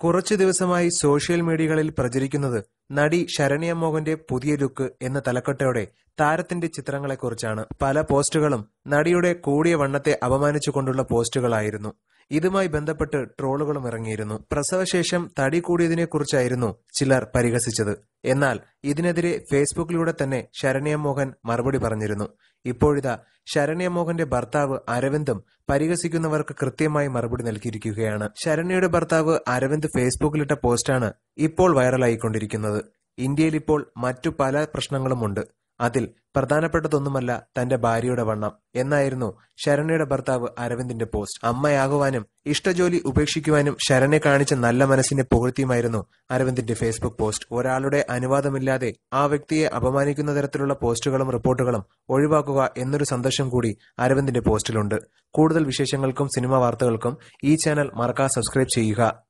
കുറച്ചു ദിവസമായി സോഷ്യൽ മീഡിയകളിൽ പ്രചരിക്കുന്നത് നടി ശരണ്യ മോഹന്റെ പുതിയ ലുക്ക് എന്ന തലക്കെട്ടോടെ താരത്തിന്റെ ചിത്രങ്ങളെക്കുറിച്ചാണ്. പല പോസ്റ്റുകളും നടിയുടെ കൂടിയ വണ്ണത്തെ അപമാനിച്ചുകൊണ്ടുള്ള പോസ്റ്റുകളായിരുന്നു. ഇതുമായി ബന്ധപ്പെട്ട് ട്രോളുകളും ഇറങ്ങിയിരുന്നു. പ്രസവശേഷം തടി കൂടിയതിനെക്കുറിച്ചായിരുന്നു ചിലർ പരിഹസിച്ചത്. എന്നാൽ ഇതിനെതിരെ ഫേസ്ബുക്കിലൂടെ തന്നെ ശരണ്യ മോഹൻ മറുപടി പറഞ്ഞിരുന്നു. ഇപ്പോഴിതാ ശരണ്യ മോഹന്റെ ഭർത്താവ് അരവിന്ദും പരിഹസിക്കുന്നവർക്ക് കൃത്യമായി മറുപടി നൽകിയിരിക്കുകയാണ്. ശരണ്യയുടെ ഭർത്താവ് അരവിന്ദ് ഫേസ്ബുക്കിലിട്ട പോസ്റ്റാണ് ഇപ്പോൾ വൈറലായിക്കൊണ്ടിരിക്കുന്നത്. ഇന്ത്യയിൽ ഇപ്പോൾ മറ്റു പല പ്രശ്നങ്ങളുമുണ്ട്. അതിൽ പ്രധാനപ്പെട്ടതൊന്നുമല്ല തന്റെ ഭാര്യയുടെ വണ്ണം. എന്നായിരുന്നു ശരണയുടെ ഭർത്താവ് അരവിന്ദിന്റെ പോസ്റ്റ്. അമ്മയാകുവാനും ഇഷ്ടജോലി ഉപേക്ഷിക്കുവാനും ശരണെ കാണിച്ച നല്ല മനസ്സിന്റെ പുകഴ്ത്തിയുമായിരുന്നു അരവിന്ദിന്റെ ഫേസ്ബുക്ക് പോസ്റ്റ്. ഒരാളുടെ അനുവാദമില്ലാതെ ആ വ്യക്തിയെ അപമാനിക്കുന്ന തരത്തിലുള്ള പോസ്റ്റുകളും റിപ്പോർട്ടുകളും ഒഴിവാക്കുക എന്നൊരു സന്ദേശം കൂടി അരവിന്ദിന്റെ പോസ്റ്റിലുണ്ട്. കൂടുതൽ വിശേഷങ്ങൾക്കും സിനിമാ വാർത്തകൾക്കും ഈ ചാനൽ മറക്കാതെ സബ്സ്ക്രൈബ് ചെയ്യുക.